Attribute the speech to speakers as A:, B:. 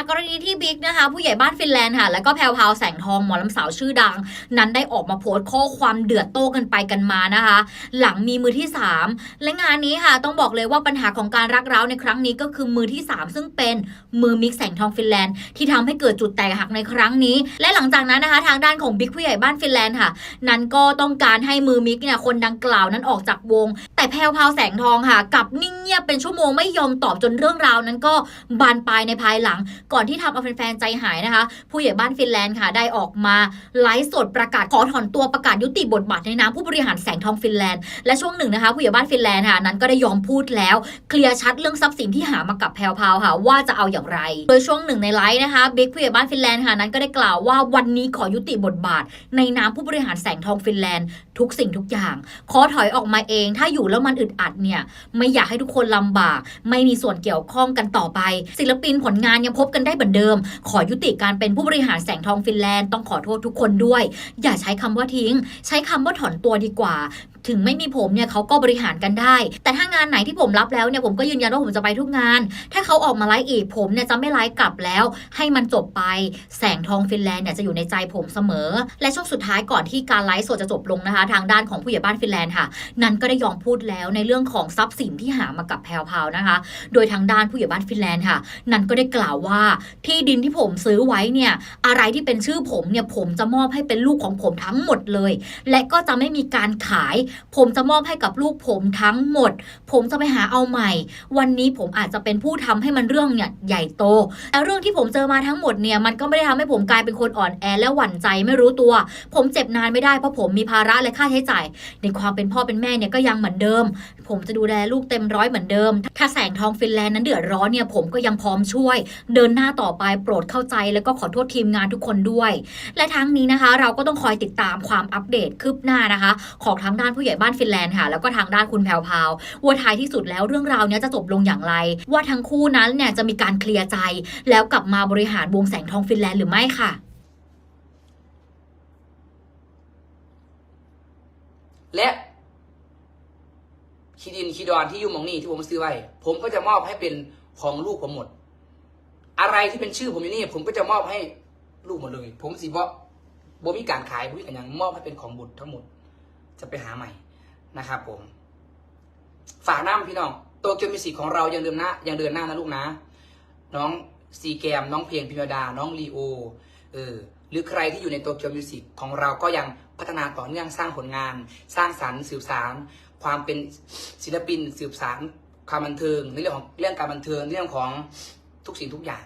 A: จากกรณีที่บิ๊กนะคะ ผู้ใหญ่บ้านฟินแลนด์ค่ะ แล้วก็แพรวพาวแสงทองหมอลำสาวชื่อดัง นั้นได้ออกมาโพสต์ข้อความเดือดโต้กันไปกันมานะคะ หลังมีมือที่ 3 และงานนี้ค่ะ ต้องบอกเลยว่าปัญหาของการรักร้าวในครั้งนี้ก็คือมือที่ 3 ซึ่งเป็นมือมิกแสงทองฟินแลนด์ที่ทำให้เกิดจุดแตกหักในครั้งนี้ และหลังจากนั้นนะคะ ทางด้านของบิ๊กผู้ใหญ่บ้านฟินแลนด์ค่ะ นั้นก็ต้องการให้มือมิกเนี่ยคนดังกล่าวนั้นออกจากวง แต่แพรวพาวแสงทองค่ะกับนิ่ง งียบเป็นชั่วโมงไม่ยอมตอบจนเรื่องราวนั้นก็บานปลายในภายหลัง ก่อนที่ทำเอาแฟนๆใจหายนะคะ ผู้ใหญ่บ้านฟินแลนด์ค่ะได้ออกมาไลฟ์สดประกาศขอถอนตัวประกาศยุติบทบาทในนามผู้บริหารแสงทองฟินแลนด์และช่วงหนึ่งนะคะผู้ใหญ่บ้านฟินแลนด์ค่ะนั้นก็ได้ยอมพูดแล้ว เคลียร์ชัดเรื่องทรัพย์สินที่หามากับแพรวพาวค่ะว่าจะเอาอย่างไร โดยช่วงหนึ่งในไลฟ์นะคะบิ๊กผู้ใหญ่บ้านฟินแลนด์ค่ะนั้นก็ได้กล่าวว่าวันนี้ขอยุติบทบาท ในนามผู้บริหารแสงทองฟินแลนด์ทุกสิ่งทุกอย่าง ขอถอยออกมาเอง ถ้าอยู่แล้วมันอึดอัดเนี่ยไม่อยากให้ทุกคนลำบาก ไม่มีส่วนเกี่ยวข้องกันต่อไป ศิลปินผลงานยังพบกันได้เหมือนเดิม ขอยุติการเป็นผู้บริหารแสงทองฟินแลนด์ต้องขอโทษทุกคนด้วย อย่าใช้คำว่าทิ้ง ใช้คำว่าถอนตัวดีกว่า ถึงไม่มีผมเนี่ยเขาก็บริหารกันได้ แต่ถ้างานไหนที่ผมรับแล้วเนี่ยผมก็ยืนยันว่าผมจะไปทุกงาน ถ้าเขาออกมาไลฟ์อีกผมเนี่ยจะไม่ไลฟ์กลับแล้ว ให้มันจบไป แสงทองฟินแลนด์เนี่ยจะอยู่ในใจผมเสมอ และช่วงสุดท้ายก่อนที่การไลฟ์สดจะจบลงนะคะ ทางด้านของผู้ใหญ่บ้านฟินแลนด์ค่ะ นั้นก็ได้ยอมพูดแล้วในเรื่องของทรัพย์สินที่หามากับแพรวพาวนะคะ โดยทางด้านผู้ใหญ่บ้านฟินแลนด์ค่ะ นั้นก็ได้กล่าวว่าที่ดินที่ผมซื้อไว้เนี่ยอะไรที่เป็นชื่อผมเนี่ยผมจะมอบให้เป็นลูกของผมทั้งหมดเลย และก็จะไม่มีการขายผมจะมอบให้กับลูกผมทั้งหมด ผมจะไปหาเอาใหม่ วันนี้ผมอาจจะเป็นผู้ทำให้มันเรื่องเนี่ยใหญ่โตแต่เรื่องที่ผมเจอมาทั้งหมดเนี่ยมันก็ไม่ได้ทำให้ผมกลายเป็นคนอ่อนแอและหวั่นใจไม่รู้ตัว ผมเจ็บนานไม่ได้เพราะผมมีภาระและค่าใช้จ่าย ในความเป็นพ่อเป็นแม่เนี่ยก็ยังเหมือนเดิม ผมจะดูแลลูกเต็มร้อยเหมือนเดิม ถ้าแสงทองฟินแลนด์นั้นเดือดร้อนเนี่ยผมก็ยังพร้อมช่วย เดินหน้าต่อไปโปรดเข้าใจ แล้วก็ขอโทษทีมงานทุกคนด้วย และทั้งนี้นะคะ เราก็ต้องคอยติดตามความอัปเดตคืบหน้านะคะ ของทางด้านผู้ใหญ่บ้านฟินแลนด์ค่ะ แล้วก็ทางด้านคุณแพรวพาวว่าท้ายที่สุดแล้วเรื่องราวนี้จะจบลงอย่างไร ว่าทั้งคู่นั้นเนี่ยจะมีการเคลียร์ใจ แล้วกลับมาบริหารวงแสงทองฟินแลนด์หรือไม่ค่ะ
B: และคีดินคีดอนที่อยู่มองนี่ที่ผมซื้อไว้ ผมก็จะมอบให้เป็นของลูกผมหมด อะไรที่เป็นชื่อผมอยู่นี่ ผมก็จะมอบให้ลูกหมดเลย ผมสิบ่บ่มีการขายบ่มีกันยังมอบให้เป็นของบุตรทั้งหมด จะไปหาใหม่นะครับผม ฝากน้ำพี่น้องโตเกียวมิวสิกของเรายังเดินหน้ายังเดินหน้านะลูกนะ น้องซีแกมน้องเพลงพิมดา น้องลีโอเออหรือใครที่อยู่ในโตเกียวมิวสิกของเราก็ยังพัฒนาต่อเนื่องสร้างผลงาน สร้างสรรค์สืบสาร ความเป็นศิลปินสืบสารความบันเทิงในเรื่องของเรื่องการบันเทิงเรื่องของทุกสิ่งทุกอย่าง